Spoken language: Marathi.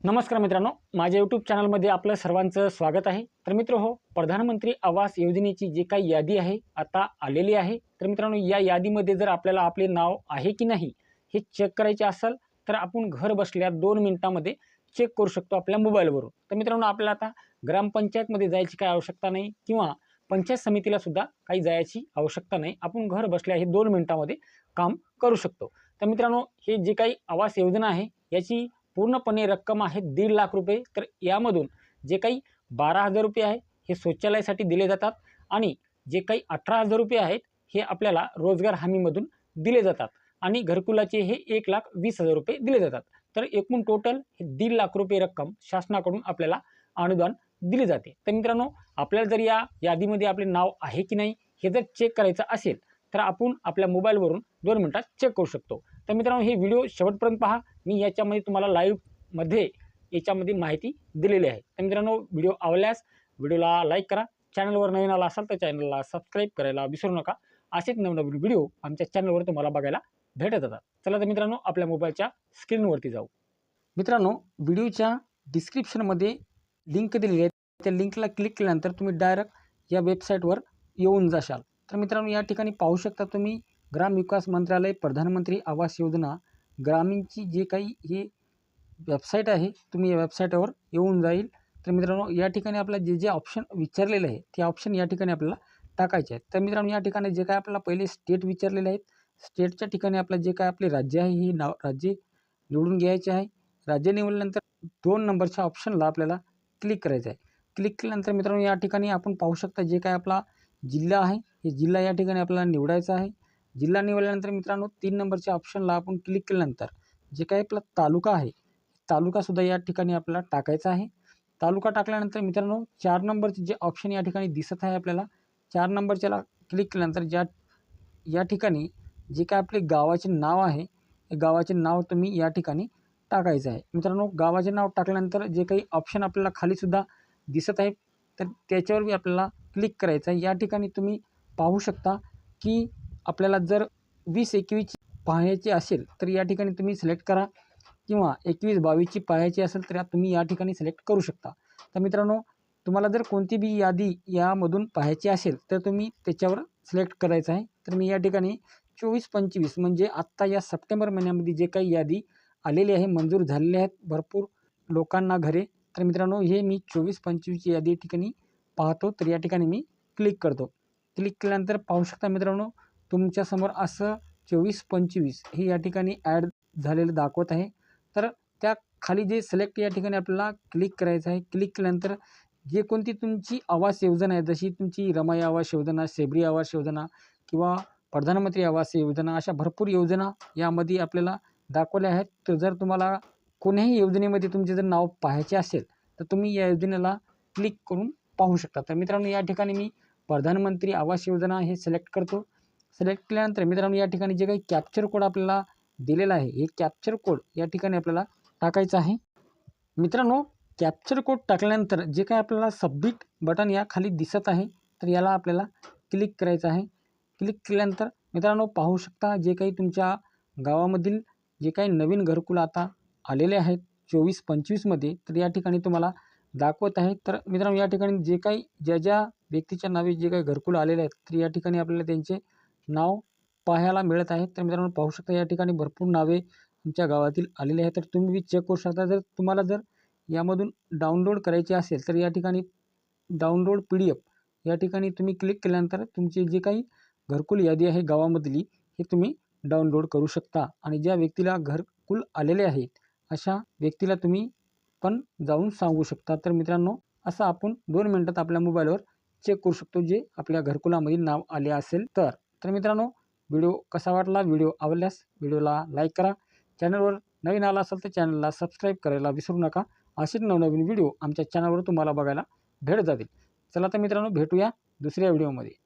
नमस्कार मित्रांनो माझ्या यूट्यूब चॅनलमध्ये आपलं सर्वांचं स्वागत आहे. तर मित्र हो प्रधानमंत्री आवास योजनेची जी काही यादी आहे आता आलेली आहे. तर मित्रांनो या यादीमध्ये जर आपल्याला आपले नाव आहे की नाही हे चेक करायचे असेल तर आपण घर बसल्या दोन मिनिटामध्ये चेक करू शकतो आपल्या मोबाईलवरून तर मित्रांनो आपल्याला आता ग्रामपंचायतमध्ये जायची काही आवश्यकता नाही किंवा पंचायत समितीला सुद्धा काही जायची आवश्यकता नाही. आपण घर बसल्या हे दोन मिनिटामध्ये काम करू शकतो. तर मित्रांनो हे जे काही आवास योजना आहे याची पूर्णपणे रक्कम आहे दीड लाख रुपये. तर यामधून जे काही बारा हजार रुपये आहे हे शौचालयासाठी दिले जातात आणि जे काही अठरा हजार रुपये आहेत हे आपल्याला रोजगार हमीमधून दिले जातात आणि घरकुलाचे हे एक लाख वीस हजार रुपये दिले जातात. तर एकूण टोटल हे दीड लाख रुपये रक्कम शासनाकडून आपल्याला अनुदान दिले जाते. तर मित्रांनो आपल्याला जर या यादीमध्ये आपले नाव आहे की नाही हे जर चेक करायचं असेल तर आपण आपल्या मोबाईलवरून दोन मिनटात चेक करू शकतो. तर मित्रांनो हे व्हिडिओ शेवटपर्यंत पहा. मी याच्यामध्ये तुम्हाला लाईव्हमध्ये याच्यामध्ये माहिती दिलेली आहे. तर मित्रांनो व्हिडिओ आवडल्यास व्हिडिओला लाईक करा. चॅनलवर नवीन आला असाल तर चॅनलला सबस्क्राईब करायला विसरू नका. असेच नवनवीन व्हिडिओ आमच्या चॅनलवर तुम्हाला बघायला भेटत जातात. चला तर मित्रांनो आपल्या मोबाईलच्या स्क्रीनवरती जाऊ. मित्रांनो व्हिडिओच्या डिस्क्रिप्शनमध्ये लिंक दिलेली आहे. त्या लिंकला क्लिक केल्यानंतर तुम्ही डायरेक्ट या वेबसाईटवर येऊन जाशाल. तर मित्रांनो या ठिकाणी पाहू शकता तुम्ही ग्रामविकास मंत्रालय प्रधानमंत्री आवास योजना ग्रामीणची जे काही ही वेबसाईट आहे तुम्ही या वेबसाईटवर येऊन जाईल. तर मित्रांनो या ठिकाणी आपल्याला जे जे ऑप्शन विचारलेले आहे ते ऑप्शन या ठिकाणी आपल्याला टाकायचे आहेत. तर मित्रांनो या ठिकाणी जे काय आपल्याला पहिले स्टेट विचारलेले आहेत स्टेटच्या ठिकाणी आपलं जे काय आपले राज्य आहे हे नाव राज्य निवडून घ्यायचे आहे. राज्य निवडल्यानंतर दोन नंबरच्या ऑप्शनला आपल्याला क्लिक करायचं आहे. क्लिक केल्यानंतर मित्रांनो या ठिकाणी आपण पाहू शकता जे काय आपला जिल्हा आहे हे जिल्हा या ठिकाणी आपल्याला निवडायचा आहे. जिल्हा निवडल्यानंतर मित्रांनो तीन नंबरच्या ऑप्शनला आपण क्लिक केल्यानंतर जे काही आपला तालुका आहे तालुकासुद्धा या ठिकाणी आपल्याला टाकायचा आहे. तालुका टाकल्यानंतर मित्रांनो चार नंबरचे जे ऑप्शन या ठिकाणी दिसत आहे आपल्याला चार नंबरच्याला क्लिक केल्यानंतर ज्या या ठिकाणी जे काय आपले गावाचे नाव आहे हे गावाचे नाव तुम्ही या ठिकाणी टाकायचं आहे. मित्रांनो गावाचे नाव टाकल्यानंतर जे काही ऑप्शन आपल्याला खालीसुद्धा दिसत आहे तर त्याच्यावर बी आपल्याला क्लिक करायचं आहे. या ठिकाणी तुम्ही पाहू शकता की आपल्याला जर वीस एकवीस पाहायची असेल तर या ठिकाणी तुम्ही सिलेक्ट करा. किंवा एकवीस बावीसची पाहायची असेल तर तुम्ही या ठिकाणी सिलेक्ट करू शकता. तर मित्रांनो तुम्हाला जर कोणती बी यादी यामधून पाहायची असेल तर तुम्ही त्याच्यावर सिलेक्ट करायचं आहे. तर मी या ठिकाणी चोवीस पंचवीस म्हणजे आत्ता या सप्टेंबर महिन्यामध्ये जे काही यादी आलेली आहे मंजूर झालेले आहेत भरपूर लोकांना घरे. तर मित्रांनो हे मी चोवीस पंचवीसची यादी ठिकाणी पाहतो. तर या ठिकाणी मी क्लिक करतो. क्लिक केल्यानंतर पाहू शकता मित्रांनो तुमच्यासमोर असं चोवीस पंचवीस हे या ठिकाणी ॲड झालेलं दाखवत आहे. तर त्या खाली जे सिलेक्ट या ठिकाणी आपल्याला क्लिक करायचं आहे. क्लिक केल्यानंतर जे कोणती तुमची आवास योजना आहे जशी तुमची रमाई आवास योजना सेबरी आवास योजना किंवा प्रधानमंत्री आवास योजना अशा भरपूर योजना यामध्ये आपल्याला दाखवल्या आहेत. तर जर तुम्हाला कोण्याही योजनेमध्ये तुमचे जर नाव पाहायचे असेल तर तुम्ही या योजनेला क्लिक करून पाहू शकता. तर मित्रांनो या ठिकाणी मी प्रधानमंत्री आवास योजना हे सिलेक्ट करतो. सिलेक्ट केल्यानंतर मित्रांनो या ठिकाणी जे काही कॅप्चर कोड आपल्याला दिलेला आहे हे कॅप्चर कोड या ठिकाणी आपल्याला टाकायचं आहे. मित्रांनो कॅप्चर कोड टाकल्यानंतर जे काही आपल्याला सबमिट बटन या खाली दिसत आहे तर याला आपल्याला क्लिक करायचं आहे. क्लिक केल्यानंतर मित्रांनो पाहू शकता जे काही तुमच्या गावामधील जे काही नवीन घरकुल आता आलेले आहेत चोवीस पंचवीसमध्ये तर या ठिकाणी तुम्हाला दाखवत आहे. तर मित्रांनो या ठिकाणी जे काही ज्या ज्या व्यक्तीच्या नावे जे काही घरकुल आलेले आहेत तर या ठिकाणी आपल्याला त्यांचे नाव पाहायला मिळत आहे. तर मित्रांनो पाहू शकता या ठिकाणी भरपूर नावे तुमच्या गावातील आलेली आहेत. तर तुम्ही चेक करू शकता. जर तुम्हाला जर यामधून डाउनलोड करायचे असेल तर या ठिकाणी डाउनलोड पी डी एफ या ठिकाणी तुम्ही क्लिक केल्यानंतर तुमची जी काही घरकुल यादी आहे गावामधली हे तुम्ही डाउनलोड करू शकता. आणि ज्या व्यक्तीला घरकुल आलेले आहेत अशा व्यक्तीला तुम्ही पण जाऊन सांगू शकता. तर मित्रांनो असं आपण दोन मिनटात आपल्या मोबाईलवर चेक करू शकतो जे आपल्या घरकुलामध्ये नाव आले असेल तर. तर मित्रांनो व्हिडिओ कसा वाटला? व्हिडिओ आवडल्यास व्हिडिओला लाईक करा. चॅनलवर नवीन आला असेल तर चॅनलला सबस्क्राईब करायला विसरू नका. असेच नवनवीन व्हिडिओ आमच्या चॅनलवर तुम्हाला बघायला भेट जातील. चला तर मित्रांनो भेटूया दुसऱ्या व्हिडिओमध्ये.